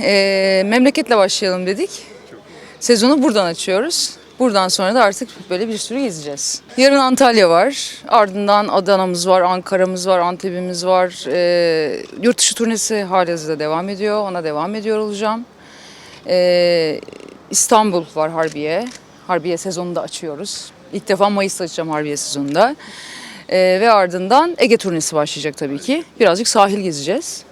Ee, memleketle başlayalım dedik. Sezonu buradan açıyoruz. Buradan sonra da artık böyle bir sürü gezeceğiz. Yarın Antalya var. Ardından Adana'mız var, Ankara'mız var, Antep'imiz var. Ee, yurt dışı turnesi halihazırda devam ediyor. Ona devam ediyor olacağım. Ee, İstanbul var Harbiye. Harbiye sezonunu da açıyoruz. İlk defa Mayıs'ta açacağım Harbiye sezonunda. Ee, ve ardından Ege turnesi başlayacak tabii ki. Birazcık sahil gezeceğiz.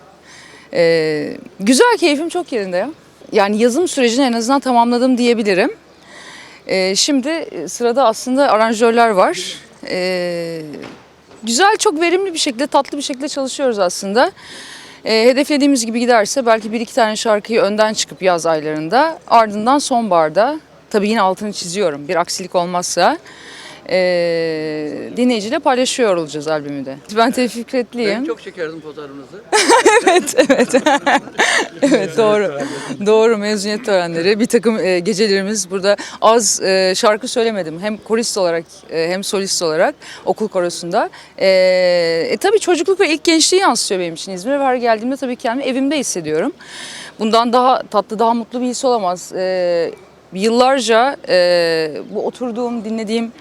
Ee, güzel, keyfim çok yerinde ya. Yani yazım sürecini en azından tamamladım diyebilirim. Ee, şimdi sırada aslında aranjörler var. Ee, güzel, çok verimli bir şekilde, tatlı bir şekilde çalışıyoruz aslında. Ee, hedeflediğimiz gibi giderse belki bir iki tane şarkıyı önden çıkıp yaz aylarında, ardından sonbaharda, tabii yine altını çiziyorum bir aksilik olmazsa, ee, dinleyiciyle paylaşıyor olacağız albümü de. Ben Tevfik Fikretliyim. Ben çok çekerdim fotoğrafınızı. Evet doğru. doğru mezuniyet törenleri. Bir takım e, gecelerimiz burada az e, şarkı söylemedim. Hem korist olarak e, hem solist olarak okul korosunda. E, e, tabii çocukluk ve ilk gençliği yansıtıyor benim için İzmir'e her geldiğimde tabii kendimi evimde hissediyorum. Bundan daha tatlı, daha mutlu bir his olamaz. E, yıllarca e, bu oturduğum, dinlediğim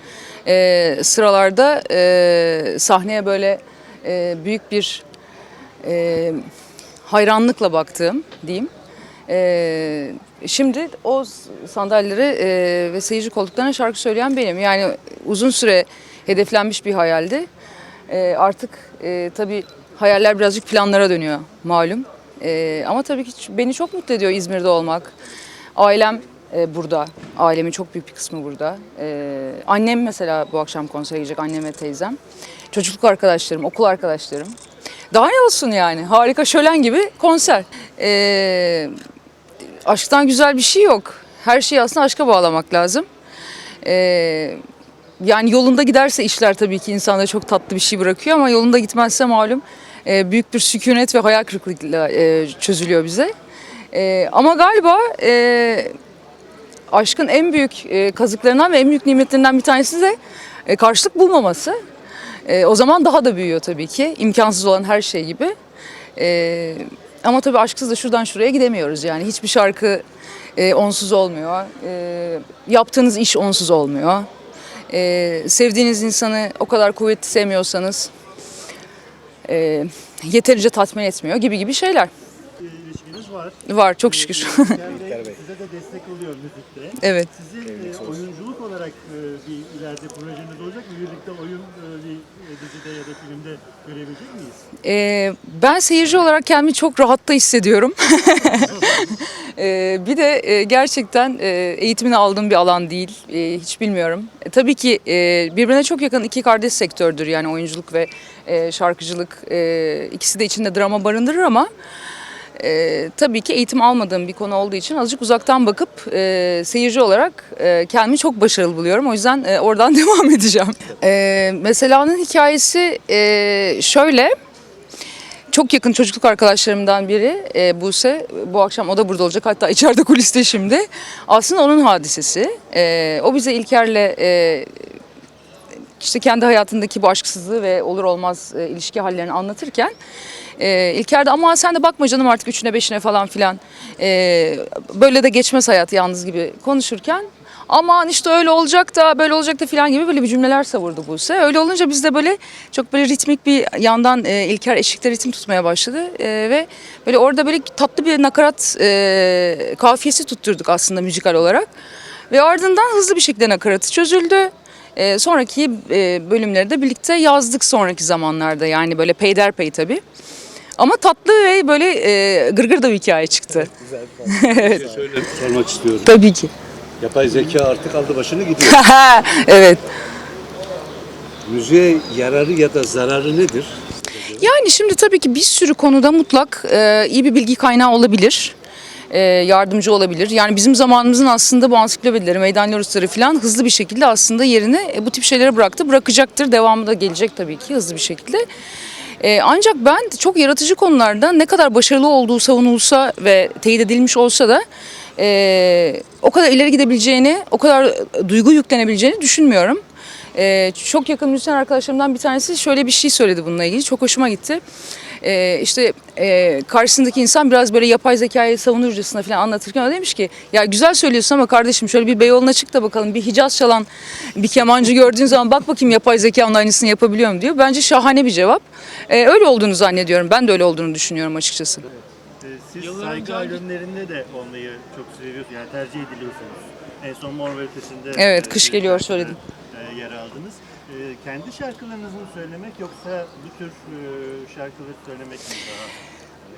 e, sıralarda e, sahneye böyle e, büyük bir e, hayranlıkla baktığım diyeyim. Ee, şimdi o sandalyelere e, ve seyirci koltuklarına şarkı söyleyen benim. Yani uzun süre hedeflenmiş bir hayaldi. Ee, artık e, tabii hayaller birazcık planlara dönüyor malum. Ee, ama tabii ki beni çok mutlu ediyor İzmir'de olmak. Ailem e, burada. Ailemin çok büyük bir kısmı burada. Ee, annem mesela bu akşam konsere gidecek. Annem ve teyzem. Çocukluk arkadaşlarım, okul arkadaşlarım. Daha ne olsun yani? Harika şölen gibi konser. Ee, aşktan güzel bir şey yok. Her şeyi aslında aşka bağlamak lazım. Ee, yani yolunda giderse işler tabii ki insanda çok tatlı bir şey bırakıyor ama yolunda gitmezse malum e, büyük bir sükunet ve hayal kırıklığıyla e, çözülüyor bize. E, ama galiba e, aşkın en büyük e, kazıklarından ve en büyük nimetlerinden bir tanesi de e, karşılık bulmaması. E, o zaman daha da büyüyor tabii ki. imkansız olan her şey gibi. E, ama tabii aşksız da şuradan şuraya gidemiyoruz. Yani hiçbir şarkı e, onsuz olmuyor. E, yaptığınız iş onsuz olmuyor. E, sevdiğiniz insanı o kadar kuvvetli sevmiyorsanız e, yeterince tatmin etmiyor gibi gibi şeyler. Bir ilişkiniz var. Var çok şükür. Oluyor müzikte. evet. Sizi e, oyunculuk olarak e, bir ileride projeniz olacak mı? Birlikte oyun e, bir e, dizide ya da filmde görebilecek miyiz? Ee, ben seyirci olarak kendimi çok rahatta hissediyorum. Ee, bir de e, gerçekten e, eğitimini aldığım bir alan değil. E, hiç bilmiyorum. E, tabii ki e, birbirine çok yakın iki kardeş sektördür yani oyunculuk ve e, şarkıcılık. E, ikisi de içinde drama barındırır ama e, tabii ki eğitim almadığım bir konu olduğu için azıcık uzaktan bakıp e, seyirci olarak e, kendimi çok başarılı buluyorum. O yüzden e, oradan devam edeceğim. E, Mesela'nın hikayesi e, şöyle. Çok yakın çocukluk arkadaşlarımdan biri e, Buse. Bu akşam o da burada olacak. Hatta içeride kuliste şimdi. Aslında onun hadisesi. E, o bize İlker'le e, işte kendi hayatındaki bu aşksızlığı ve olur olmaz e, ilişki hallerini anlatırken e, İlker de ama sen de bakma canım artık üçüne beşine falan filan e, böyle de geçmez hayat yalnız gibi konuşurken aman işte öyle olacak da böyle olacak da filan gibi böyle bir cümleler savurdu Buse. Öyle olunca biz de böyle çok böyle ritmik bir yandan e, İlker eşlikte ritim tutmaya başladı E, ve böyle orada böyle tatlı bir nakarat e, kafiyesi tutturduk aslında müzikal olarak. Ve ardından hızlı bir şekilde nakaratı çözüldü. E, sonraki e, bölümleri de birlikte yazdık sonraki zamanlarda yani böyle peyderpey tabii. Ama tatlı ve böyle e, gırgır da bir hikaye çıktı. Şöyle sormak istiyorum. Tabii ki. Yapay zeka artık aldı başını gidiyor. evet. Müziğe yararı ya da zararı nedir? Yani şimdi tabii ki bir sürü konuda mutlak e, iyi bir bilgi kaynağı olabilir. E, yardımcı olabilir. Yani bizim zamanımızın aslında bu ansiklopedileri, meydan lorusları falan hızlı bir şekilde aslında yerini e, bu tip şeylere bıraktı. Bırakacaktır. Devamı da gelecek tabii ki hızlı bir şekilde. E, ancak ben çok yaratıcı konularda ne kadar başarılı olduğu savunulsa ve teyit edilmiş olsa da e, o kadar ileri gidebileceğini, o kadar duygu yüklenebileceğini düşünmüyorum. Ee, çok yakın müzisyen arkadaşlarımdan bir tanesi şöyle bir şey söyledi bununla ilgili. Çok hoşuma gitti. e, işte e, karşısındaki insan biraz böyle yapay zekayı savunurcasına falan anlatırken o demiş ki ya güzel söylüyorsun ama kardeşim şöyle bir Beyoğlu'na çık da bakalım bir Hicaz çalan bir kemancı gördüğün zaman bak bakayım yapay zeka onun aynısını yapabiliyor mu diyor. Bence şahane bir cevap. E, öyle olduğunu zannediyorum. Ben de öyle olduğunu düşünüyorum açıkçası. Ee, Siz saygı albümlerinde de olmayı çok seviyorsunuz, yani tercih ediliyorsunuz. En son Mor ve Ötesi'nde Evet, e, kış geliyor, söyledim. e, yer aldınız. E, kendi şarkılarınızı mı söylemek yoksa bu tür e, şarkıları söylemek mi daha?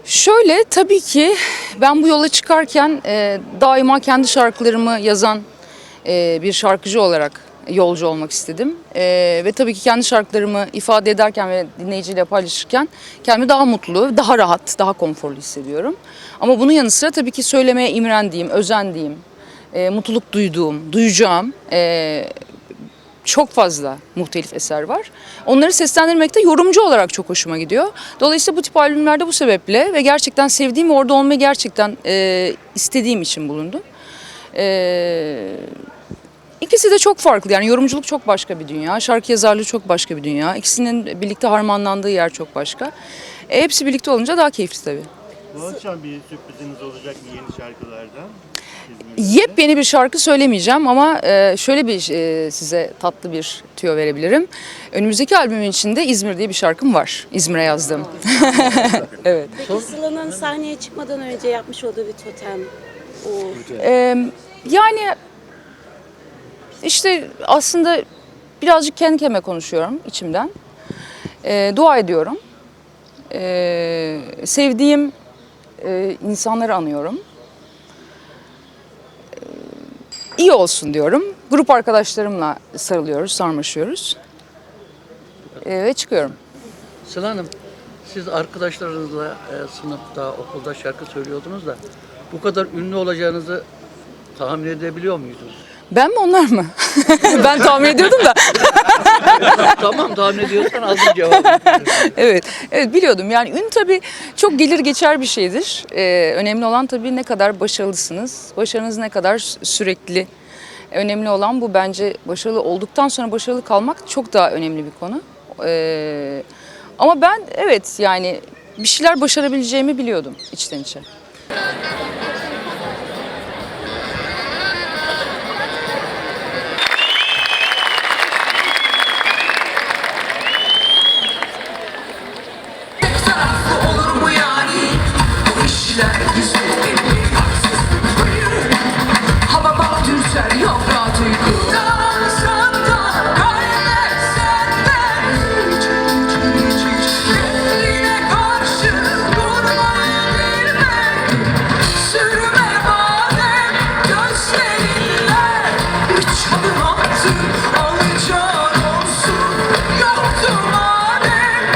Şöyle tabii ki ben bu yola çıkarken e, daima kendi şarkılarımı yazan e, bir şarkıcı olarak yolcu olmak istedim. E, ve tabii ki kendi şarkılarımı ifade ederken ve dinleyiciyle paylaşırken kendimi daha mutlu, daha rahat, daha konforlu hissediyorum. Ama bunun yanı sıra tabii ki söylemeye imrendiğim, özendiğim, e, mutluluk duyduğum, duyacağım e, çok fazla muhtelif eser var. Onları seslendirmekte yorumcu olarak çok hoşuma gidiyor. Dolayısıyla bu tip albümlerde bu sebeple ve gerçekten sevdiğim ve orada olmayı gerçekten e, istediğim için bulundum. E, ikisi de çok farklı yani yorumculuk çok başka bir dünya, şarkı yazarlığı çok başka bir dünya. İkisinin birlikte harmanlandığı yer çok başka. E, hepsi birlikte olunca daha keyifli tabii. Bu akşam bir sürpriziniz olacak mı yeni şarkılardan? Yepyeni bir şarkı söylemeyeceğim ama e, şöyle bir e, size tatlı bir tüyo verebilirim. Önümüzdeki albümün içinde İzmir diye bir şarkım var. İzmir'e yazdım. evet. Peki Sıla'nın sahneye çıkmadan önce yapmış olduğu bir totem. O E, yani işte aslında birazcık kendi kendime konuşuyorum içimden. E, dua ediyorum. E, sevdiğim e, insanları anıyorum. E, iyi olsun diyorum. Grup arkadaşlarımla sarılıyoruz, sarmaşıyoruz. E, ve çıkıyorum. Sıla Hanım, siz arkadaşlarınızla e, sınıfta, okulda şarkı söylüyordunuz da bu kadar ünlü olacağınızı tahmin edebiliyor muydunuz? Ben mi onlar mı? ben tahmin ediyordum da. tamam tahmin ediyorsan aldım cevabı. evet, evet biliyordum. Yani ün tabii çok gelir geçer bir şeydir. Ee, önemli olan tabii ne kadar başarılısınız, başarınız ne kadar sü- sürekli. Önemli olan bu bence başarılı olduktan sonra başarılı kalmak çok daha önemli bir konu. Ee, ama ben evet yani bir şeyler başarabileceğimi biliyordum içten içe.